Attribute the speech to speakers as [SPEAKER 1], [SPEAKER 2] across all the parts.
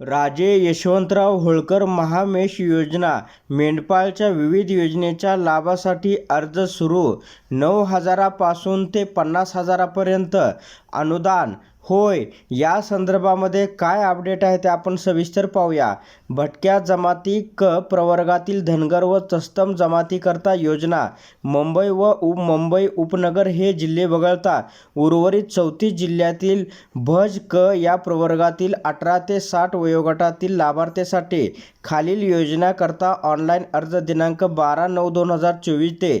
[SPEAKER 1] राजे यशवंतराव होळकर महामेष योजना मेंढपाळच्या विविध योजनेच्या लाभासाठी अर्ज सुरू नऊ हजारापासून ते पन्नास हजारापर्यंत अनुदान होय या संदर्भामध्ये काय अपडेट आहे ते आपण सविस्तर पाहूया. भटक्या जमाती क प्रवर्गातील धनगर व तस्तम जमातीकरता योजना मुंबई व उप मुंबई उपनगर हे जिल्हे वगळता उर्वरित चौतीस जिल्ह्यातील भज क या प्रवर्गातील अठरा ते साठ वयोगटातील लाभार्थ्यासाठी खालील योजनाकरता ऑनलाईन अर्ज दिनांक बारा नऊ दोन हजार चोवीस ते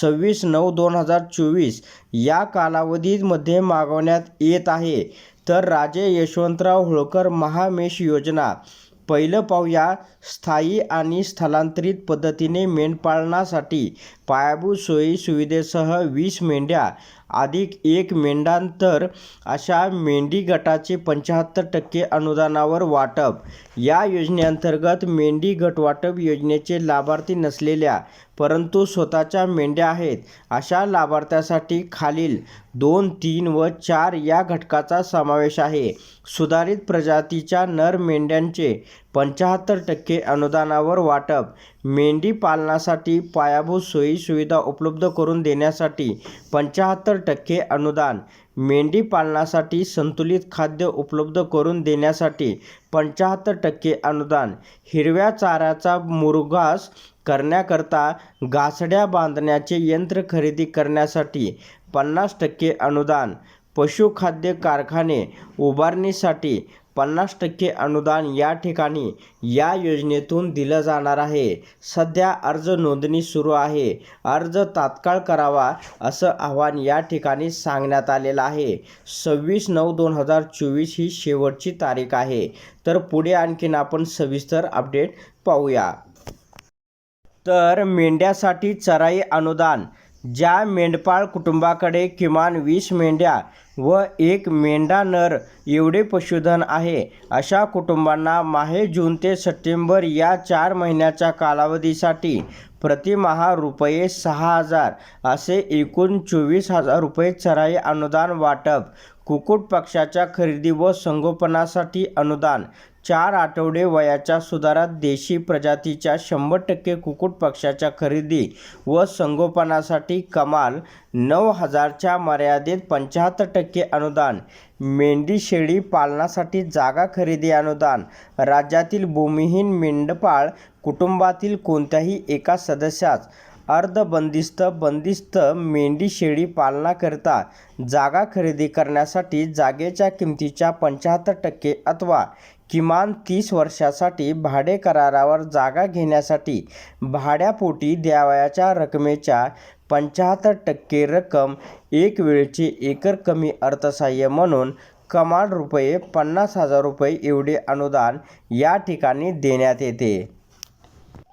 [SPEAKER 1] सव्वीस नऊ दोन हजार चोवीस या कालावधीमध्ये मागवण्यात येत आहे. तर राजे यशवंतराव होळकर महामेष योजना. पहिलं पाहूया स्थायी आणि स्थलांतरित पद्धतीने मेंढपाळनासाठी पायाभूत सोयी सुविधेसह वीस मेंढ्या अधिक एक मेंढ्यांतर अशा मेंढी गटाचे पंच्याहत्तर टक्के अनुदानावर वाटप. या योजनेअंतर्गत मेंढी गट वाटप योजनेचे लाभार्थी नसलेल्या परंतु स्वतःच्या मेंढ्या आहेत अशा लाभार्थ्यासाठी खालील दोन तीन व चार या घटकाचा समावेश आहे. सुधारित प्रजातीच्या नर मेंढ्यांचे पंच्याहत्तर टक्के अनुदानावर वाटप. मेंढी पालनासाठी पायाभूत सोयीसुविधा उपलब्ध करून देण्यासाठी पंच्याहत्तर टक्के अनुदान. मेंढी पालनासाठी संतुलित खाद्य उपलब्ध करून देण्यासाठी पंच्याहत्तर टक्के अनुदान. हिरव्या चाऱ्याचा मुरघास करण्याकरता गासड्या बांधण्याचे यंत्र खरेदी करण्यासाठी पन्नास टक्के अनुदान. पशुखाद्य कारखाने उभारणीसाठी पन्नास टक्के अनुदान या ठिकाणी या योजनेतून दिलं जाणार आहे. सध्या अर्ज नोंदणी सुरू आहे. अर्ज तात्काळ करावा असं आव्हान या ठिकाणी सांगण्यात आलेलं आहे. सव्वीस नऊ दोन हजार चोवीस ही शेवटची तारीख आहे. तर पुढे आणखीन आपण सविस्तर अपडेट पाहूया. तर मेंढ्यासाठी चराई अनुदान ज्या मेंढपाळ कुटुंबाकडे किमान वीस मेंढ्या व एक मेंढा नर एवढे पशुधन आहे अशा कुटुंबांना माहे जून ते सप्टेंबर या चार महिन्याच्या कालावधीसाठी प्रतिमहा रुपये सहा हजार असे एकूण चोवीस हजार रुपये चराई अनुदान वाटप कुक्कुट पक्षाच्या खरेदी व संगोपनासाठी अनुदान चार आठवडे वयाच्या सुधारात देशी प्रजातीच्या शंभर टक्के कुक्कुट पक्षाच्या खरेदी व संगोपनासाठी कमाल नऊ हजारच्या मर्यादेत पंच्याहत्तर टक्के अनुदान. मेंढी शेळी पालनासाठी जागा खरेदी अनुदान. राज्यातील भूमिहीन मेंढपाळ कुटुंबातील कोणत्याही एका सदस्यास अर्धबंदिस्त बंदिस्त मेंढी शेळी पालनाकरिता जागा खरेदी करण्यासाठी जागेच्या किमतीच्या पंच्याहत्तर टक्के अथवा किमान तीस वर्षासाठी भाडे करारावर जागा घेण्यासाठी भाड्यापोटी द्यावयाच्या रकमेच्या पंच्याहत्तर टक्के रक्कम एक वेळचे एकर कमी अर्थसहाय्य म्हणून कमाल रुपये पन्नास हजार रुपये एवढे अनुदान या ठिकाणी देण्यात येते.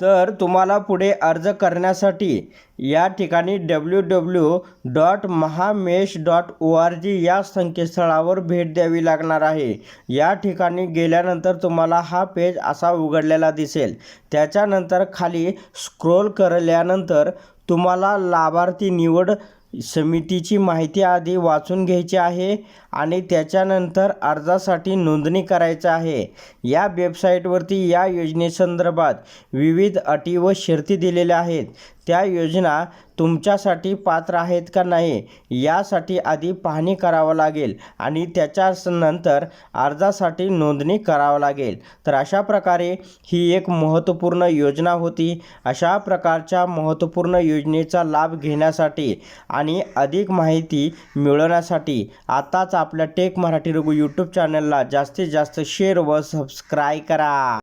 [SPEAKER 1] तर तुम्हाला पुढे अर्ज करण्यासाठी या ठिकाणी W W dot mahamesh dot O R G या संकेतस्थळावर भेट द्यावी लागणार आहे. या ठिकाणी गेल्यानंतर तुम्हाला हा पेज असा उघडलेला दिसेल. त्याच्यानंतर खाली स्क्रोल करल्यानंतर तुम्हाला लाभार्थी निवड समितीची माहिती आधी वाचून घ्यायची आहे आणि त्याच्यानंतर अर्जासाठी नोंदणी करायचं आहे. या वेबसाईटवरती या योजनेसंदर्भात विविध अटी व शर्ती दिलेल्या आहेत. त्या योजना तुमच्यासाठी पात्र आहेत का नाही यासाठी आधी पाहणी करावं लागेल आणि त्याच्या नंतर अर्जासाठी नोंदणी करावं लागेल. तर अशा प्रकारे ही एक महत्त्वपूर्ण योजना होती. अशा प्रकारच्या महत्त्वपूर्ण योजनेचा लाभ घेण्यासाठी आणि अधिक माहिती मिळवण्यासाठी आताच आपल्या टेक मराठी रघु यूट्यूब चॅनलला जास्तीत जास्त शेअर व सबस्क्राईब करा.